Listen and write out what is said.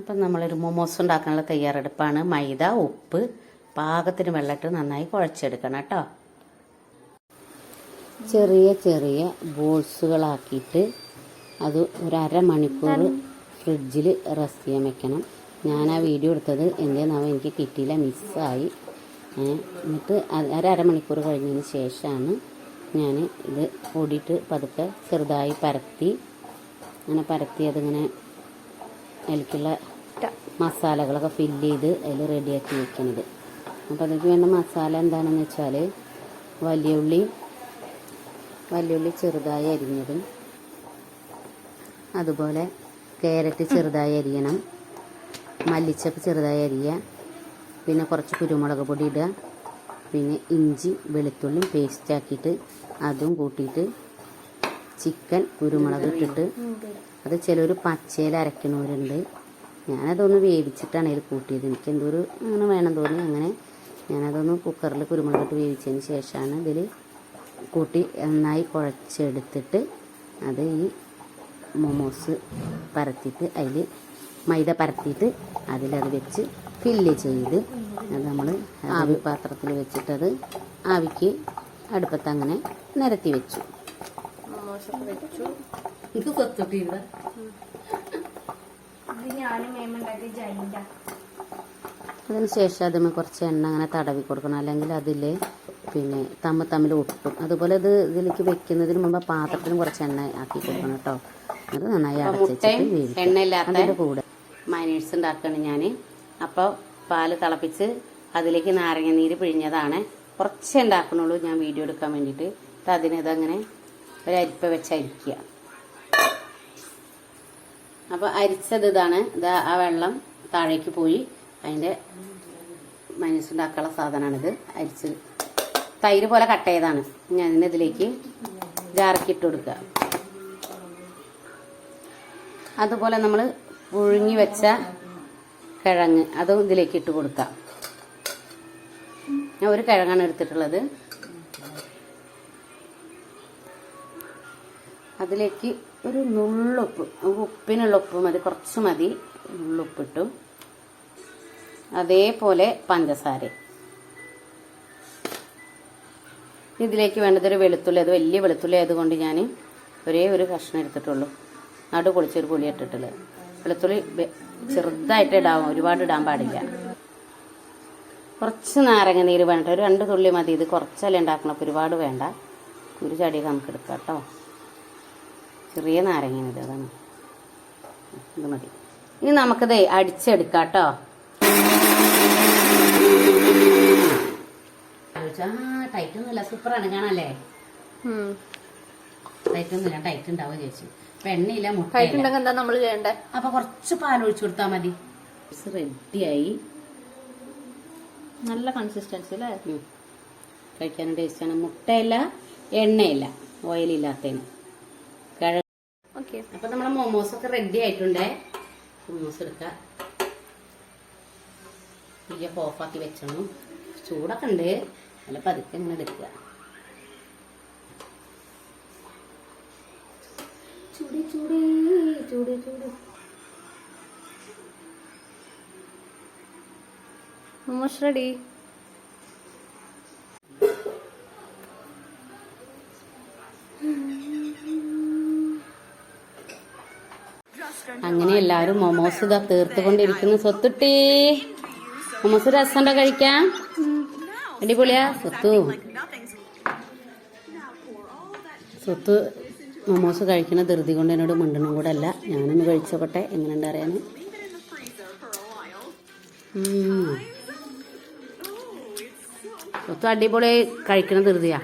അപ്പം നമ്മളൊരു മൊമോസ് ഉണ്ടാക്കാനുള്ള തയ്യാറെടുപ്പാണ്. മൈദ ഉപ്പ് പാകത്തിന് വെള്ളമിട്ട് നന്നായി കുഴച്ചെടുക്കണം കേട്ടോ. ചെറിയ ചെറിയ ബോൾസുകളാക്കിയിട്ട് അത് ഒരു അരമണിക്കൂർ ഫ്രിഡ്ജിൽ റെസ്റ്റ് ചെയ്യാൻ വെക്കണം. ഞാൻ ആ വീഡിയോ എടുത്തത് എന്തേന്നാവും എനിക്ക് കിട്ടിയില്ല മിസ്സായി. എന്നിട്ട് ഒരമണിക്കൂർ കഴിഞ്ഞതിന് ശേഷമാണ് ഞാൻ ഇത് ഓടിയിട്ട് പതുക്കെ ചെറുതായി പരത്തി അങ്ങനെ പരത്തി അതിങ്ങനെ അതിലേക്കുള്ള മസാലകളൊക്കെ ഫില്ല് ചെയ്ത് അതിൽ റെഡിയാക്കി വെക്കണത്. അപ്പോൾ അതിലേക്ക് വേണ്ട മസാല എന്താണെന്ന് വെച്ചാൽ വലിയ ഉള്ളി വലിയ ഉള്ളി ചെറുതായി അരിഞ്ഞതും അതുപോലെ ക്യാരറ്റ് ചെറുതായി അരിയണം മല്ലിച്ചപ്പ് ചെറുതായി അരിയുക പിന്നെ കുറച്ച് കുരുമുളക് പൊടി ഇടുക പിന്നെ ഇഞ്ചി വെളുത്തുള്ളി പേസ്റ്റ് ആക്കിയിട്ട് അതും കൂട്ടിയിട്ട് ചിക്കൻ കുരുമുളക് ഇട്ടിട്ട് അത് ചിലർ പച്ചയിൽ അരയ്ക്കണവരുണ്ട്. ഞാനതൊന്ന് വേവിച്ചിട്ടാണ് അതിൽ കൂട്ടിയത്. എനിക്ക് എന്തോ ഒരു അങ്ങനെ വേണം തോന്നി. അങ്ങനെ ഞാനതൊന്ന് കുക്കറിൽ കുരുമുളകിട്ട് വേവിച്ചതിന് ശേഷമാണ് ഇതിൽ കൂട്ടി നന്നായി കുഴച്ചെടുത്തിട്ട് അത് ഈ മൊമോസ് പരത്തിയിട്ട് അതിൽ മൈദ പരത്തിയിട്ട് അതിലത് വെച്ച് ഫില്ല് ചെയ്ത് അത് നമ്മൾ ആവി പാത്രത്തിൽ വെച്ചിട്ടത് ആവിക്ക് അടുപ്പത്ത് അങ്ങനെ നിരത്തി വെച്ചു. ഇത് കൊത്തിട്ടിരുന്ന ഇത് ഞാനും മേമുണ്ടാക്കിയ ജൈൻഡാ അതിന് ശേഷം അതിന് കുറച്ച് എണ്ണ അങ്ങനെ തടവി കൊടുക്കണം. അല്ലെങ്കിൽ അതിൽ പിന്നെ തമ്മിൽ തമ്മിൽ ഒട്ടും. അതുപോലെ ഇത് ഇതിലേക്ക് വെക്കുന്നതിന് മുമ്പ് പാത്രത്തിന് കുറച്ച് എണ്ണ ആക്കി കൊടുക്കണം കേട്ടോ. അത് നന്നായി അടച്ചിട്ട് എണ്ണയില്ലാത്ത കൂടെ. മൈനേഴ്സ് ഉണ്ടാക്കുകയാണ് ഞാൻ അപ്പോൾ പാൽ തിളപ്പിച്ച് അതിലേക്ക് നാരങ്ങ നീര് പിഴിഞ്ഞതാണ്. കുറച്ച് ഉണ്ടാക്കണുള്ളൂ ഞാൻ വീഡിയോ എടുക്കാൻ വേണ്ടിയിട്ട്. അതിനിതങ്ങനെ ഒരു അരിപ്പ വെച്ച് അരിക്കുക അപ്പോൾ അരിച്ചത് ഇതാണ്. ഇതാ ആ വെള്ളം താഴേക്ക് പോയി. അതിന്റെ മനസ്സുണ്ടാക്കാനുള്ള സാധനമാണിത് അരിച്ച് തൈര് പോലെ കട്ട് ചെയ്താണ് ഞാൻ ഇതിലേക്ക് ജാറക്കി ഇട്ട് കൊടുക്കുക. അതുപോലെ നമ്മൾ പുഴുങ്ങി വെച്ച കിഴങ്ങ് അതും ഇതിലേക്ക് ഇട്ട് കൊടുക്കാം ഞാൻ ഒരു കിഴങ്ങാണ് എടുത്തിട്ടുള്ളത്. അതിലേക്ക് ഒരു നുള്ളുപ്പ് ഉപ്പിനുള്ള ഉപ്പ് മതി കുറച്ച് മതി. നുള്ളുപ്പിട്ടു. അതേപോലെ പഞ്ചസാര. ഇതിലേക്ക് വേണ്ടത് ഒരു വെളുത്തുള്ളി അത് വലിയ വെളുത്തുള്ളി ആയതുകൊണ്ട് ഞാൻ ഒരേ ഒരു കഷ്ണം എടുത്തിട്ടുള്ളൂ. നടു പൊളിച്ചൊരു പുളി ഇട്ടിട്ടുള്ളത്. വെളുത്തുള്ളി ചെറുതായിട്ട് ഇടാവും ഒരുപാട് ഇടാൻ പാടില്ല. കുറച്ച് നാരങ്ങ നീര് വേണ്ട ഒരു രണ്ട് തുള്ളി മതി. ഇത് കുറച്ചല്ലേ ഉണ്ടാക്കണം അപ്പോൾ ഒരുപാട് വേണ്ട. ഒരു ചടിയൊക്കെ നമുക്ക് എടുക്കാം കേട്ടോ. ചെറിയ നാരങ്ങ ഇത് അതാണ്. ഇത് മതി. ഇനി നമുക്കത് അടിച്ചെടുക്കാം കേട്ടോ. ടൈറ്റൊന്നുമില്ല സൂപ്പറാണ് കാണാല്ലേ? ടൈറ്റ് ഒന്നുമില്ല ടൈറ്റ് ഉണ്ടാവുക ചേച്ചി. അപ്പൊ എണ്ണയില്ല മുട്ടയില്ല. കഴിക്കുന്നുണ്ടെങ്കിൽ എന്താ നമ്മൾ ചെയ്യണ്ടേ? അപ്പൊ കുറച്ച് പാൽ ഒഴിച്ചു കൊടുത്താൽ മതി. റെഡിയായി നല്ല കൺസിസ്റ്റൻസി അല്ലേ? കഴിക്കാനും ടേസ്റ്റാണ് മുട്ടയില്ല എണ്ണയില്ല. ഓയിലില്ലാത്തതിന് കിഴ ഓക്കെ അപ്പൊ നമ്മളെ മോമോസ് ഒക്കെ റെഡി ആയിട്ടുണ്ടേ? മോമോസ് എടുക്കുക തീയൊക്കെ ഓഫാക്കി വെച്ചണം. ചൂടൊക്കെ ഉണ്ട്. നല്ല പതുക്കെ ഇങ്ങനെ എടുക്കുക. ചൂടി ചൂടി ചൂടി ചൂടി. മോമോസ് റെഡി അങ്ങനെ എല്ലാവരും മൊമോസ് ഇതാ തീർത്തുകൊണ്ടിരിക്കുന്നു. സ്വത്തുട്ടി. മൊമോസ് രസമുണ്ടോ കഴിക്കാം അടിപൊളിയാ. സ്വത്തു. സ്വത്ത് മൊമോസ് കഴിക്കണ ധൃതി കൊണ്ട് എന്നോട് മിണ്ടണം കൂടെ അല്ല. ഞാനൊന്ന് കഴിച്ചോട്ടെ എങ്ങനെയുണ്ട് അറിയാൻ? സ്വത്ത് അടിപൊളി കഴിക്കണ ധൃതിയാ.